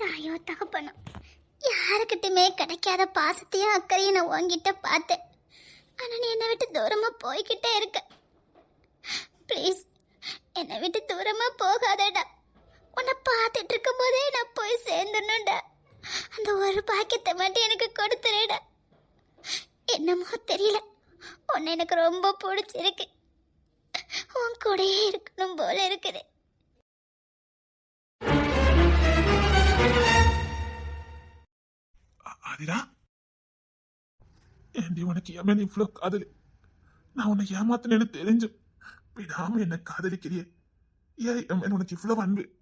தாயோ தகப்பனோ யாருக்கிட்டையுமே கிடைக்காத பாசத்தையும் அக்கறையும் நான் உன்கிட்ட பார்த்தேன். ஆனால் நீ என்னை விட்டு தூரமாக போய்கிட்டே இருக்க. ப்ளீஸ் என்னை விட்டு தூரமாக போகாதடா. உன்னை பார்த்துட்டு இருக்கும் போதே நான் போய் சேர்ந்துடணும்டா. அந்த ஒரு பாக்கியத்தை மட்டும் எனக்கு கொடுத்துருடா. என்னமோ தெரியல. உன்னை எனக்கு ரொம்ப பிடிச்சிருக்கு. உன் கூடயே இருக்கணும் போல இருக்குது. அ- ஏண்டி உனக்கு என் இவ்வளோ காதலி? நான் உன்னை ஏமாத்தினேன்னு தெரிஞ்சு விடாம என்ன காதலிக்கிறியே. ஏன் என் உனக்கு இவ்வளவு அன்பு?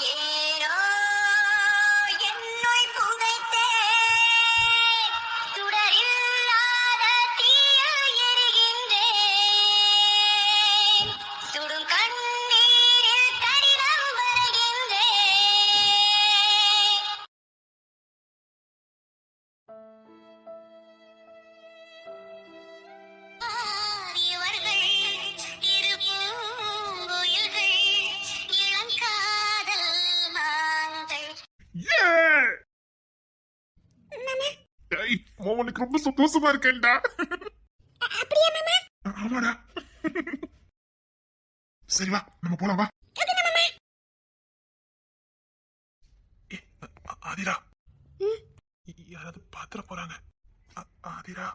Yeah. உனக்கு ரொம்ப சந்தோஷமா இருக்கேன்டா. அப்படியா மாமா? ஆமாடா சரி வா. நம்ம போலாம் வா. ஆதிரா. யாராவது பாத்திர போறாங்க. ஆதிரா.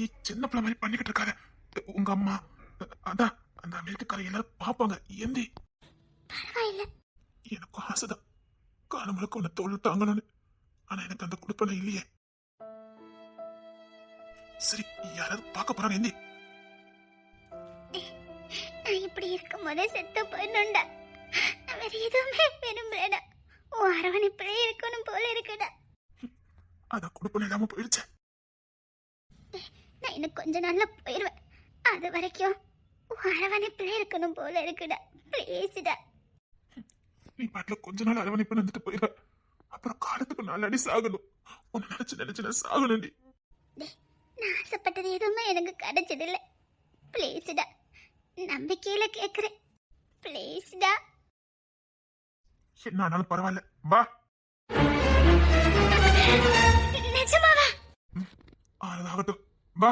ஏ சின்ன பிள்ளை மாதிரி பண்ணிக்கிட்டு இருக்காத. உங்க அம்மா அதான் அந்த அமெரிக்கக்காரங்க எல்லாரும் பாப்பாங்க ஏந்தி பரவாயில்ல. எனக்கும் ஆசைதான். காலம் முழுக்க உன்னை தோல் தாங்கணும்னு ஆனா எனக்கு அந்த குடுப்பனை இல்லையே. சரி யாராவது பார்க்க போறாங்க நான் இப்படி இருக்கும் போதே செத்து போயிடணும்டா. வேற எதுவுமே விரும்பலடா. உன் அரவணைப்பிலே இருக்கணும் போல இருக்குடா. அதான் குடுப்பனை இல்லாம போயிடுச்சே. நான் இன்னும் கொஞ்ச நாள்ல போயிடுவேன் அது வரைக்கும் உன் அரவணைப்பிலே இருக்கணும் போல இருக்குடா. ப்ளீஸ்டா பாட்டுல கொஞ்ச நாள் அரவணைப்பு வந்துட்டு போயிடுவ அப்புறம் காலத்துக்கு நாலடி சாகணும். உன்னை நினைச்சு நினைச்சு நான் சாகணும்டி. நான் ஆசைப்பட்டது எதுவுமே எனக்கு கிடைச்சதில்ல. ப்ளீஸ்டா நம்பிக்கையில கேட்குறேன் ப்ளீஸ்டா என்ன ஆனாலும் பரவாயில்ல. வா. நிஜமாவா? ஆனதாகட்டும். வா.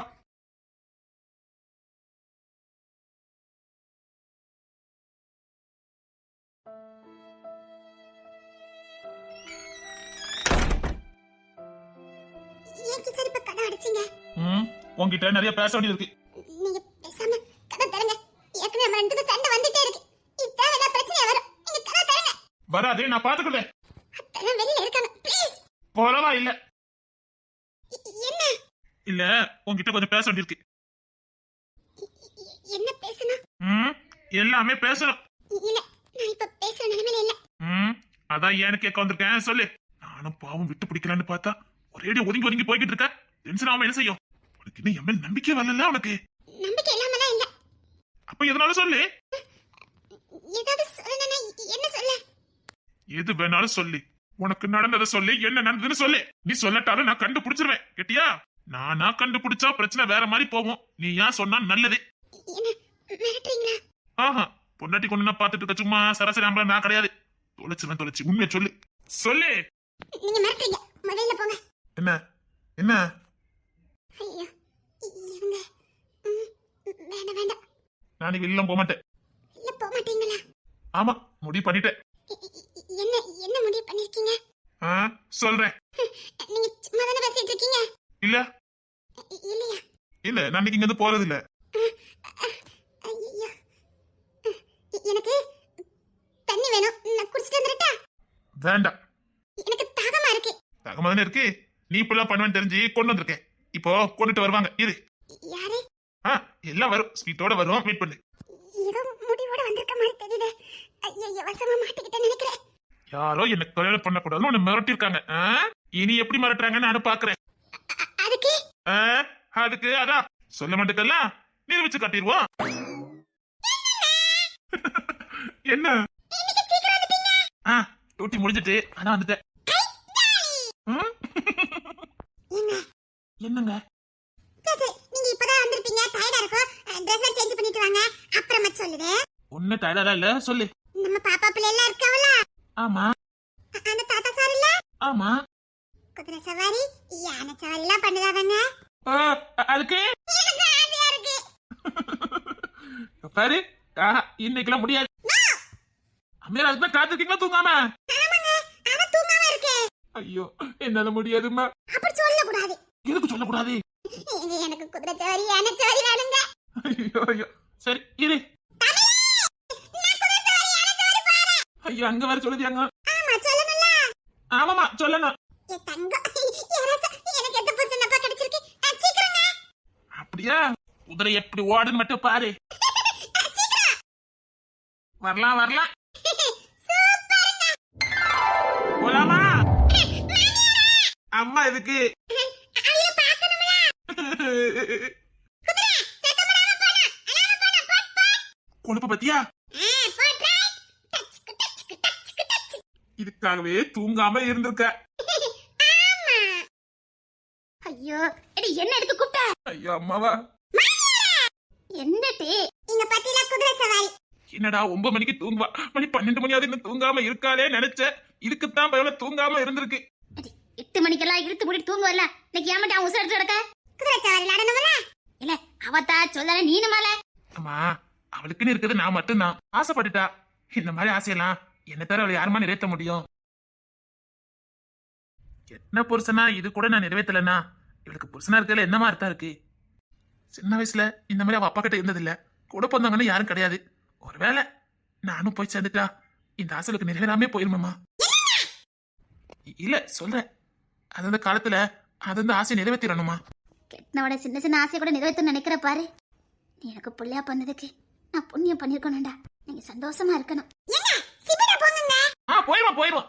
ஏன் கிச்சன் இப்ப கதை அடிச்சீங்க. ம் உன்கிட்ட நிறைய பேச வேண்டியது இருக்கு. நீங்க பேசாம கதை தரங்க. ஏற்கனவே நம்ம ரெண்டு பேரும் சண்டை வந்துட்டே இருக்கு. இதான் வேணா பிரச்சனை வரும். நீங்க கதை தரங்க. வராதே நான் பாத்துக்கிறேன். அத்தனை வெளியில இருக்காங்க. ப்ளீஸ் போறவா இல்ல. என்ன? இல்ல உன்கிட்ட கொஞ்சம் பேச வேண்டியிருக்கு என்ன பேசணும் ம் எல்லாமே பேசணும். இல்ல நான் இப்ப பேசுற நிலைமையில இல்ல. ம் அதான் ஏன்னு கேட்க வந்திருக்கேன். சொல்லு. நானும் பாவம் விட்டு பிடிக்கலான்னு பார்த்தா ஒரேடி ஒதுங்கி ஒதுங்கி போய்கிட்டு இருக்க. டென்ஷன் ஆகாம என்ன செய்யும்? உனக்கு இன்னும் என் மேல் நம்பிக்கை வரல உனக்கு? நம்பிக்கை இல்லாமலாம் இல்ல. அப்ப எதனால சொல்லு. ஏதாவது சொல்லணும்னா என்ன சொல்ல? எது வேணாலும் சொல்லு. உனக்கு நடந்ததை சொல்லி என்ன நடந்ததுன்னு சொல்லு. நீ சொல்லட்டாலும் நான் கண்டுபிடிச்சிருவேன். கேட்டியா? நானா கண்டுபிடிச்சா பிரச்சனை வேற மாதிரி போகும். நீ ஏன் சொன்னா நல்லது? ஆஹா பொண்டாட்டி கொண்டு நான் பாத்துட்டு இருக்க சும்மா சராசரி ஆம்பளை நான் கிடையாது. தொலைச்சிருவேன் தொலைச்சு. உண்மையை சொல்லு. சொல்லு. நீங்க மிரட்டுறீங்க. முதல்ல போங்க. என்ன என்ன ஐயோ இவங்க. ம், வேண்டாம் வேண்டாம். நான் நீ வெளியில போக மாட்டேன் இல்ல போக மாட்டீங்களா ஆமா முடிவு பண்ணிட்டேன். என்ன என்ன முடிவு பண்ணிருக்கீங்க? ஆ, சொல்றேன். நீங்க சும்மா தானே பேசிட்டு இருக்கீங்க இல்ல இல்லையா? இல்ல நான் இன்னைக்கு இங்க இருந்து போறது இல்ல எனக்கு தண்ணி வேணும். நான் குடிச்சிட்டு வந்துட்டா வேண்டாம். எனக்கு தாகமா இருக்கு. தகமா தானே இருக்கு? நீ இப்படிலாம் பண்ணுவேன்னு தெரிஞ்சு கொண்டு வந்திருக்கேன். இப்போ கொண்டுட்டு வருவாங்க. இரு. யாரு? ஆ எல்லாம் வரும். ஸ்வீட்டோட வரும் வெயிட் பண்ணு. ஏதோ முடிவோட வந்திருக்க மாதிரி தெரியுது. ஐயோ வசமா மாட்டிக்கிட்டேன்னு நினைக்கிறேன். யாரோ எனக்கு கல்யாணம் பண்ணக்கூடாதுன்னு உன்னை மிரட்டிருக்காங்க ஆ? இனி எப்படி மிரட்டுறாங்கன்னு நானும் பாக்குறேன் அதுக்கு? ஆ? அதுக்கு அதான் சொல்ல மாட்டேக்கெல்லாம் நிரூபிச்சு காட்டிடுவோம். என்ன? ஆ டூட்டி முடிஞ்சிட்டு அதான் வந்துட்டேன். என்னங்க? நீங்க இப்பதான் வந்திருப்பீங்க. டயர்டா இருக்கும் ட்ரெஸ் சேஞ்ச் பண்ணிட்டு வாங்க. அப்புறமா சொல்லுது. ஒண்ணு டயர்டா இல்ல. சொல்லு. நம்ம பாப்பா பிள்ளை எல்லாம் இருக்காவல ஆமா. அந்த தாத்தா சார் இல்ல? ஆமா. குதிரை சவாரி யானை சவாரி எல்லாம் அ- அதுக்கு? பாரு இன்னைக்கெல்லாம் முடியாது. அம்மீர் அதுக்கு காத்திருக்கீங்களா? தூங்காம? ஐயோ என்னால சொல்லக்கூடாது எதுக்கு சொல்லக்கூடாது? எனக்கு குதிரை சவாரி யானை சவாரி வேணுங்க. ஐயோ ஐயோ. சரி இரு. ஐயோ அங்க வர சொல்லுதியாங்க. ஆமா சொல்லணும்ல. ஆமாமா சொல்லணும். ஏ எனக்கு எந்த புருஷனப்பா கிடைச்சிருக்கு? ஆ, சீக்கிரங்க. அப்படியா? குதிரை எப்படி ஓடுன்னு மட்டும் பாரு. வரலாம் வரலாம். போலாமா? அம்மா எதுக்கு கொழுப்பு பத்தியா? இதுக்காகவே தூங்காம இருந்திருக்க. ஐயோ என்ன எடுத்து கூப்பிட்ட? ஐயோ அம்மாவா. என்னடி இங்க பாத்தீங்களா குதிரை சவாரி? என்னடா ஒன்பது மணிக்கு தூங்குவா. மணி பன்னெண்டு மணியாவது இன்னும் தூங்காம இருக்காளே நினைச்சேன் இதுக்குத்தான் பயவுல தூங்காம இருந்திருக்கு. எட்டு மணிக்கெல்லாம் இழுத்து மூடி தூங்குவல்ல. இன்னைக்கு ஏமாட்டி உசுர எடுத்து கிடக்க குதிரை சவாரி நடனவல இல்ல அவத்தா சொல்லல நீனு அம்மா அவளுக்குன்னு இருக்கிறது நான் மட்டும்தான். ஆசைப்பட்டுட்டா. இந்த மாதிரி ஆசையெல்லாம் என்ன தவிர அவளை யாருமா நிறைவேற்ற முடியும்? என்ன புருஷனா இது கூட நான் நிறைவேற்றலனா இவளுக்கு புருஷனா இருக்கிறதுல என்னமா அர்த்தம் இருக்கு? சின்ன வயசுல இந்த மாதிரி அவ அப்பா கிட்ட இருந்ததில்ல. கூட பிறந்தவங்கன்னு யாரும் கிடையாது. ஒருவேளை நானும் போய் சேர்ந்துட்டா இந்த ஆசைகளுக்கு நிறைவேறாமே போயிருமாமா இல்ல சொல்றேன். அது அந்த காலத்துல அது அந்த ஆசை நிறைவேற்றிடணுமா கெட்டனோட சின்ன சின்ன ஆசை கூட நிறைவேற்ற நினைக்கிற பாரு. நீ எனக்கு புள்ளையா பண்ணதுக்கு நான் புண்ணியம் பண்ணிருக்கணும்டா. நீங்க சந்தோஷமா இருக்கணும். போயிருமா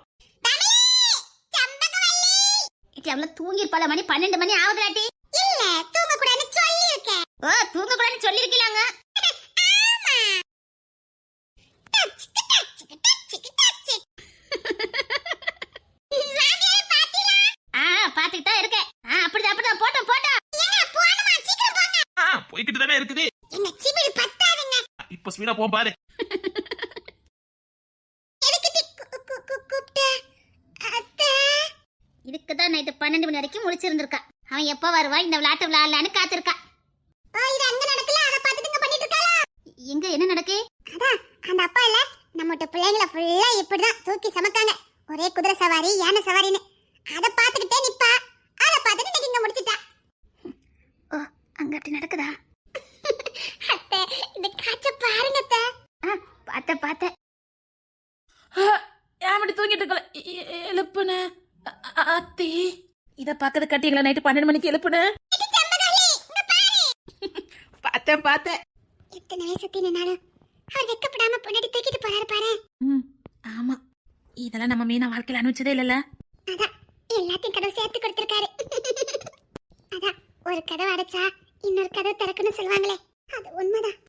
இட்டி அவள தூங்கி இருப்பாள மணி பன்னெண்டு மணி ஆகுதுலாட்டி இல்ல தூங்க கூடாதுன்னு சொல்லி இருக்கேன் ஓ தூங்க கூடாதுன்னு சொல்லி இருக்கீங்க ஆ பாத்துக்கிட்டு தான் இருக்கேன் ஆ அப்படிதான் அப்படிதான் போட்டோம் போட்டோம் என்ன போணுமா சீக்கிரம் போங்க ஆ போய்கிட்டு தானே இருக்குது என்ன சிபிடி பத்தாதுங்க ஸ்பீடா போகும் பாரு. இதுக்கு தான் நைட்டு பன்னெண்டு மணி வரைக்கும் முழிச்சிருந்திருக்கா. அவன் எப்போ வருவா இந்த விளையாட்டு விளையாடலான்னு காத்திருக்கா. இது அங்க நடக்கல அத பார்த்துட்டு இங்க பண்ணிட்டு இருக்காளா எங்க என்ன நடக்கு? அதான் அந்த அப்பா இல்ல நம்மட்ட பிள்ளைங்கள ஃபுல்லா இப்படிதான் தூக்கி சமக்காங்க. ஒரே குதிரை சவாரி யானை சவாரின்னு. அத பார்த்துக்கிட்டே நிப்பா. அத பார்த்துட்டு இன்னைக்கு இங்க முடிச்சிட்டா. ஓ அங்க அப்படி நடக்குதா? பாருங்க அத்தை பார்த்த பார்த்த ஏன் தூங்கிட்டு இருக்கல எழுப்புன. அத்தி. இத பக்கத்து கட்டிங்களா நைட்டு பன்னெண்டு மணிக்கு எழுப்புன. பார்த்தேன் பார்த்தேன் எத்தனை வயசு சுத்தி நின்னாலும் அவர் வெக்கப்படாம பொன்னாடி தூக்கிட்டு போறாரு பாரு. ம் ஆமா. இதெல்லாம் நம்ம மீனா வாழ்க்கையில அனுபவிச்சதே இல்லைல்ல? அதான் எல்லாத்தையும் கதவு சேர்த்து கொடுத்திருக்காரு. அதான் ஒரு கதவு அடைச்சா இன்னொரு கதவு திறக்குன்னு சொல்லுவாங்களே அது உண்மைதான்.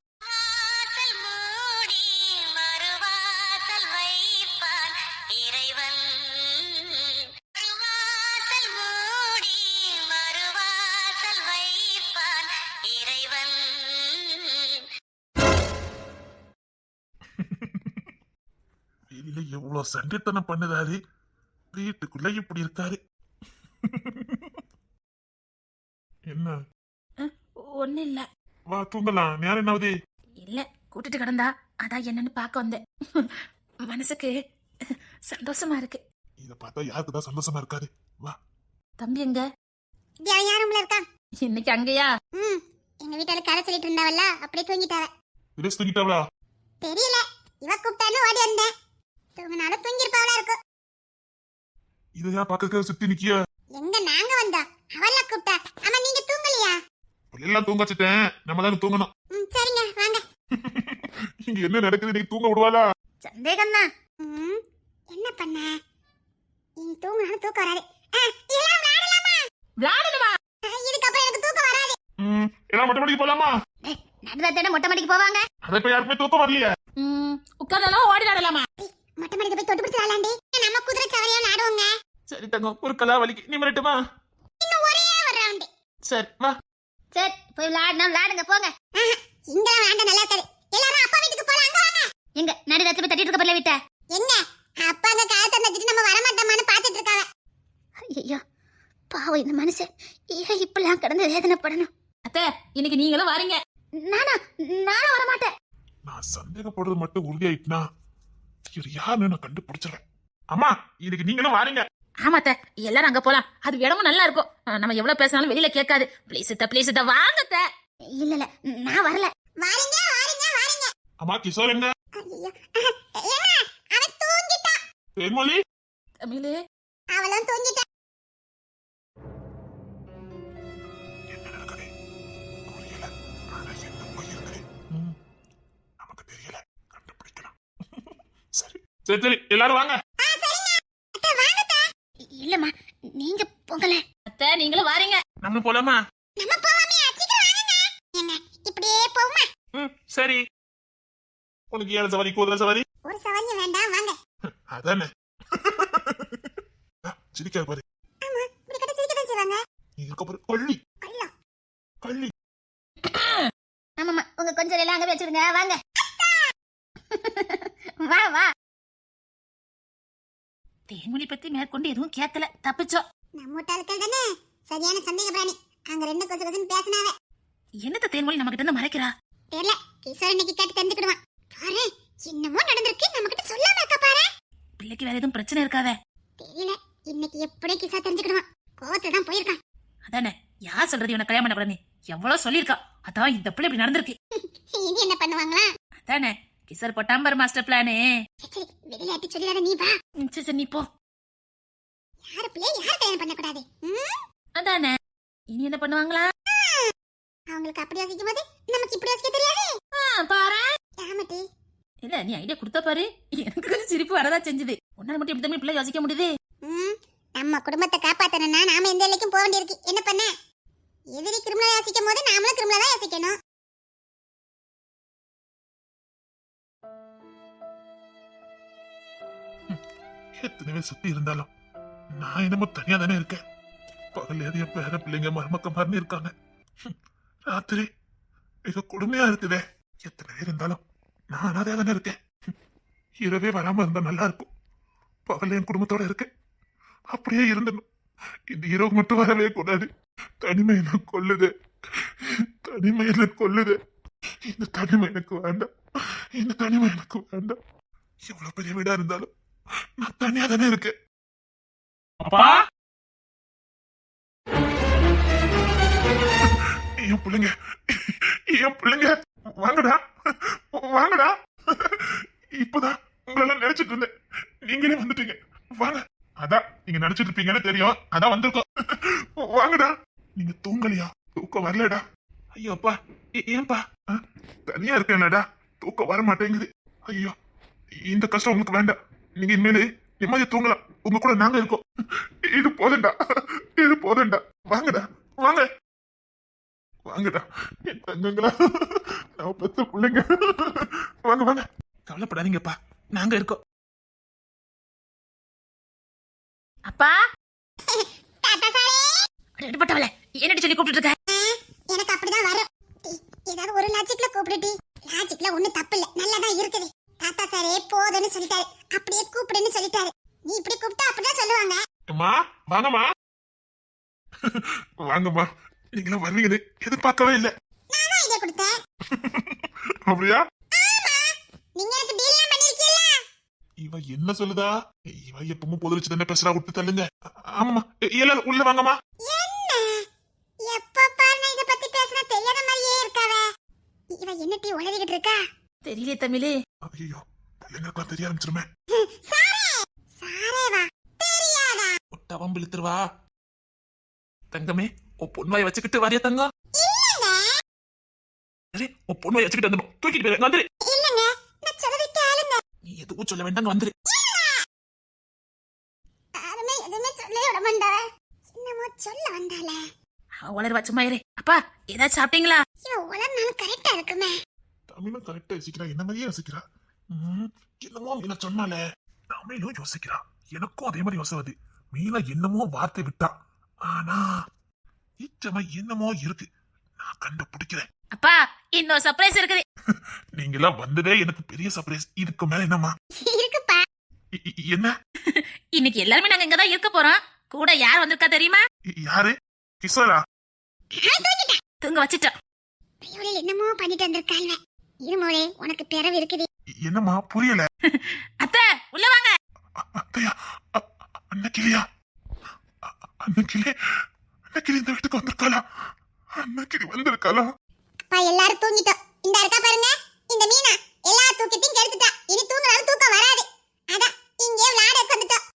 சண்டைத்தனம் பண்ணுதாரு வீட்டுக்குள்ள இப்படி இருக்காரு. என்ன? ஒன்னும் இல்ல. வா தூங்கலாம். நேரம் என்னாவது? இல்ல கூட்டிட்டு கிடந்தா அதான் என்னன்னு பார்க்க வந்தேன். மனசுக்கு சந்தோஷமா இருக்கு. இத பார்த்தா யாருக்கு தான் சந்தோஷமா இருக்காது வா. தம்பி எங்க? யாரும்ல இருக்கா? இன்னைக்கு அங்கயா? ம் எங்க வீட்டால கதை சொல்லிட்டு இருந்தாவல்ல அப்படியே தூங்கிட்டாவ. திரேஷ் தூங்கிட்டாவளா? தெரியல. இவ கூப்பிட்டான்னு ஓடி வந்தேன். தூங்கினாலும் தூங்கிருப்பாவளா இருக்கும். இதையா பாக்க சுத்தி நிக்கிய? எங்க நாங்க வந்தோம் அவள கூப்பிட்டா. ஆமா நீங்க தூங்கலையா? எல்லாம் தூங்க வச்சுட்டேன். நம்ம தான் தூங்கணும். சரிங்க வாங்க. இங்க என்ன நடக்குது? நீ தூங்க விடுவாளா? சந்தேகம் தான் என்ன பண்ண? நீ தூங்கினாலும் தூக்கம் வராது. ஆ, இதெல்லாம் விளையாடலாமா? விளையாடணுமா? ஆ, இதுக்கப்புறம் எனக்கு தூக்கம் வராது. ம் எல்லாம் மொட்டை மாடிக்கு போலாமா? நடுராத்திரி மொட்டை மாடிக்கு போவாங்க. அதை இப்ப யாருக்குமே தூக்கம் வரலையே. ம் உட்கார்ந்தாலும் ஓடி நடலாமா மொட்டை மணிக்கு போய் தொட்டு பிடிச்சு விளாண்டி நம்ம குதிரை சவரையா விளாடுவோங்க சரி தங்கம் ஒரு கலா வலிக்கு. நீ மிரட்டுமா இன்னும் ஒரே ஒரு ரவுண்டு சரி வா. சரி போய் விளாடுனா விளாடுங்க போங்க. இங்கெல்லாம் விளாண்ட நல்லா இருக்காது. எல்லாரும் அப்பா வீட்டுக்கு போலாம் அங்க வாங்க. எங்க நடு ரத்து போய் தட்டிட்டு இருக்க பிள்ளை வீட்டை? எங்க அப்பா அங்க காலத்தை நச்சிட்டு நம்ம வர மாட்டோமான்னு பாத்துட்டு இருக்காவ. ஐயோ பாவம் இந்த மனுஷன். ஏன் இப்பெல்லாம் கடந்து வேதனைப்படணும்? அத்தை இன்னைக்கு நீங்களும் வாரீங்க. நானா? நானும் வர மாட்டேன் நான் சந்தேகப்படுறது மட்டும் உறுதியாயிட்டுனா? இவர் யாருன்னு நான் கண்டுபிடிச்சிடறேன். அம்மா இதுக்கு நீங்களும் வாரீங்க. ஆமா அத்தை எல்லாரும் அங்க போலாம். அது இடமும் நல்லா இருக்கும். நம்ம எவ்வளவு பேசினாலும் வெளியில கேட்காது. ப்ளீஸ் அத்தை ப்ளீஸ் அத்தை வாங்க அத்தை. இல்ல இல்ல நான் வரல. வாரீங்க வாரீங்க வாரீங்க. அம்மா கிஷோர் எங்க அவன் தூங்கிட்டான். தமிழே. அவளும் தூங்கிட்டான் சரி சரி எல்லாரும் வாங்க. இல்லம்மா நீங்க போகல அத்தை நீங்களும் வாரீங்க. நம்ம போலாமா? நம்ம போவாமே அச்சிக்கு வாங்க. என்ன இப்படியே போமா ம் சரி. உனக்கு ஏழு சவாரி குதிரை சவாரி? ஒரு சவாரியும் வேண்டாம் வாங்க. அதானே? சிரிக்காது பாரு. இப்படி கட்ட சிரிக்க தான் செய்வாங்க. நீ இருக்க பாரு கொள்ளி. கள்ளி. ஆமாம்மா உங்க கொஞ்சம் எல்லாம் அங்க வச்சிருங்க வாங்க. வா வா. தேன்மொழி பத்தி மேற்கொண்டு எதுவும் கேட்கல தப்பிச்சோம் நம்ம முட்டாள்கள் தானே? சரியான சந்தேக பிராணி. அங்க ரெண்டு கொசு கொசுன்னு பேசினாவ. என்னத்த தேன்மொழி நம்ம கிட்ட இருந்து மறைக்கிறா? தெரியல. கிஷோர் இன்னைக்கு கேட்டு தெரிஞ்சுக்கிடுவான். பாரு என்னமோ நடந்திருக்கு. நம்ம கிட்ட சொல்லாம இருக்க பாரு. பிள்ளைக்கு வேற எதுவும் பிரச்சனை இருக்காதே. தெரியல. இன்னைக்கு எப்படி கிஷா தெரிஞ்சுக்கிடுவான். கோவத்துல தான் போயிருக்கான். அதானே யார் சொல்றது இவனை கல்யாணம் பண்ணக்கூடாது எவ்வளவு சொல்லியிருக்கா. அதான் இந்த பிள்ளை இப்படி நடந்திருக்கு. இனி என்ன பண்ணுவாங்களா? அதானே கிசர் பொட்டாம்பர் மாஸ்டர் பிளானு சரி, சரி வெளியிலாட்டி சொல்லிடாத நீ வா. சரி சரி நீ போ. யாரு பிள்ளைய யார் கல்யாணம் பண்ணக்கூடாது? ம்? அதானே. இனி என்ன பண்ணுவாங்களா? அவங்களுக்கு அப்படி யோசிக்கும் போது நமக்கு இப்படி யோசிக்க தெரியாது. பாரு. ஆமாட்டி இல்ல நீ ஐடியா கொடுத்த பாரு. எனக்கு கொஞ்சம் சிரிப்பு வரதா செஞ்சது. உன்னால மட்டும் இப்படி தான் பிள்ளை யோசிக்க முடியுது? நம்ம குடும்பத்தை காப்பாத்தணும்னா நாம எந்த எல்லைக்கும் போக வேண்டியிருக்கு. என்ன பண்ண? எதிரி கிரிமினல் யோசிக்கும் போது நாமளும் கிரிமினல் தான் யோசிக்கணும். எத்தனை பேர் சுத்தி இருந்தாலும் நான் என்னமோ தனியா தானே இருக்கேன். பகல் எதையும் பேர பிள்ளைங்க மருமக்க மாதிரி இருக்காங்க. ராத்திரி ஏதோ கொடுமையா இருக்குதே. எத்தனை பேர் இருந்தாலும் நான் அனாதையா தானே இருக்கேன் இரவே வராம இருந்தா நல்லா இருக்கும். பகல் என் குடும்பத்தோட இருக்கேன். அப்படியே இருந்தணும் இந்த இரவு மட்டும் வரவே கூடாது. தனிமையில கொல்லுது? தனிமையில கொல்லுது? இந்த தனிமை எனக்கு வேண்டாம். இந்த தனிமை எனக்கு வேண்டாம். எவ்வளவு பெரிய வீடா இருந்தாலும் நான் தனியா தானே இருக்கேன் அப்பா? என் பிள்ளைங்க என் பிள்ளைங்க வாங்கடா வாங்கடா. இப்பதான் உங்களெல்லாம் நினைச்சிட்டு இருந்தேன். நீங்களே வந்துட்டீங்க. வாங்க. அதான் நீங்க நினைச்சிட்டு இருப்பீங்கன்னு தெரியும். அதான் வந்திருக்கோம். வாங்கடா. நீங்க தூங்கலையா? தூக்கம் வரலடா. ஐயோ அப்பா. ஏன்பா? தனியா இருக்கேன்லடா. தூக்கம் வர மாட்டேங்குது ஐயோ இந்த கஷ்டம் உங்களுக்கு வேண்டாம். நீங்க இனிமேல் நிம்மதியா தூங்கலாம். உங்க கூட நாங்க இருக்கோம். இது போதண்டா இது போதண்டா வாங்கடா. வாங்க. வாங்கடா. என் தங்கங்களா. நான் பெத்த பிள்ளைங்க. வாங்க வாங்க. கவலைப்படாதீங்கப்பா. நாங்க இருக்கோம். அப்பா. எடுப்பட்டவள என்னடி சொல்லி கூப்பிட்டு இருக்க? எனக்கு அப்படிதான் வரும். ஏதாவது ஒரு லாஜிக்ல கூப்பிடுடி லாஜிக்ல ஒண்ணும் தப்பு இல்ல. நல்லா தான் இருக்குது. தாத்தா சாரே போதுன்னு சொல்லிட்டாரு. அப்படியே கூப்பிடுன்னு சொல்லிட்டாரு. நீ இப்படி கூப்பிட்டா அப்படிதான் சொல்லுவாங்க. அம்மா வாங்கம்மா. வாங்கம்மா. நீங்களும் வருவீங்கன்னு எதிர்பார்க்கவே இல்லை. நானும் ஐடியா கொடுத்தேன். அப்படியா? நீங்க எனக்கு டீல்லாம் பண்ணிருக்கீல்ல? இவ என்ன சொல்லுதா? இவ எப்பவும் பொது வச்சு தானே பேசுறா விட்டு தள்ளுங்க. ஆமாம்மா. எல்லாரும் உள்ள வாங்கம்மா. என்ன? எப்ப பாரு இத பத்தி பேசினா தெரியாத மாதிரியே இருக்காவ. இவ என்ன டீ உளறிக்கிட்டு இருக்கா? தெரியல தமிழே. ஐயோ பிள்ளைங்களுக்குலாம் தெரிய ஆரம்பிச்சிருமே? சாரே சாரேவா தெரியாதா ஒட்டவம் இழுத்துருவா தங்கமே உன் பொன்வாயை வச்சுக்கிட்டு வரைய தங்கம் சரி உன் பொன்வாயை வச்சுக்கிட்டு வந்துடும் தூக்கிட்டு போய் வந்துரு. நான் நீ எதுவும் சொல்ல வேண்டாங்க வந்துரு. சொல்ல வந்தால வளர்வா சும்மா இரு. அப்பா ஏதாச்சும் சாப்பிட்டீங்களா? இவ உளர்னாலும் கரெக்டா இருக்குமே. தமிழும் கரெக்டா யோசிக்கிறா என்ன மாதிரியே யோசிக்கிறா? என்னமோ என்ன சொன்னாலே தமிழும் யோசிக்கிறா. எனக்கும் அதே மாதிரி யோசனை வருது. மீனா என்னமோ வார்த்தை விட்டா. ஆனா இச்சம என்னமோ இருக்கு. நான் கண்டுபிடிக்கிறேன். அப்பா இன்னொரு சர்ப்ரைஸ் இருக்குது. நீங்க எல்லாம் வந்ததே எனக்கு பெரிய சர்ப்ரைஸ் இதுக்கு மேல என்னம்மா? இருக்குப்பா. என்ன? இன்னைக்கு எல்லாருமே நாங்க இங்கதான் இருக்க போறோம். கூட யார் வந்திருக்கா தெரியுமா? யாரு? கிஷோரா? தூங்க வச்சிட்டோம். என்னமோ பண்ணிட்டு வந்திருக்காள்வ இருமோளே உனக்கு பிறவு இருக்குது. என்னம்மா புரியல. அத்தை உள்ள வாங்க. அத்தையா அ- அன்னக்கிளியா அ- அன்னக்கிளி அன்னக்கிளி இந்த வீட்டுக்கு வந்திருக்காளா? அன்னக்கிளி வந்திருக்காளா? அப்பா எல்லாரும் தூங்கிட்டோம். இந்த இருக்கா பாருங்க இந்த மீனா. எல்லா தூக்கத்தையும் கெடுத்துட்டா. இனி தூங்குறாலும் தூக்கம் வராது. அதான் இங்கே விளையாட வந்துட்டோம்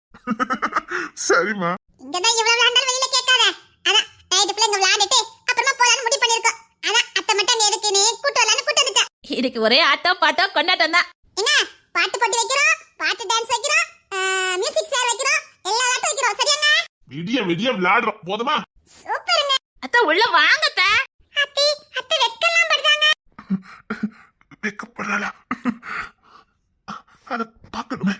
சரிம்மா. இங்கதான் இவ்வளவு விளையாண்டாலும் வெளியில கேட்காத அதான் நைட்டு ஃபுல்லா இங்க விளையாடிட்டு அப்புறமா போலான்னு முடிவு பண்ணிருக்கோம் அதான் அத்தை மட்டும் எதுக்குன்னு கூட்டு வரலான்னு கூட்டு வந்துட்டா இன்னைக்கு ஒரே ஆட்டம் பாட்டம் கொண்டாட்டம் தான். என்ன? பாட்டு போட்டி வைக்கிறோம் பாட்டு டான்ஸ் வைக்கிறோம் மியூசிக் சேர் வைக்கிறோம் எல்லா விளையாட்டும் வைக்கிறோம் சரியாங்க விடிய விடிய விளையாடுறோம். போதுமா? சூப்பருங்க. அத்தை உள்ள வாங்க அத்தை. அத்தி அத்தை வெக்கலாம் படுறாங்க. வெக்கப்படுறாளா? அத பாக்கணுமே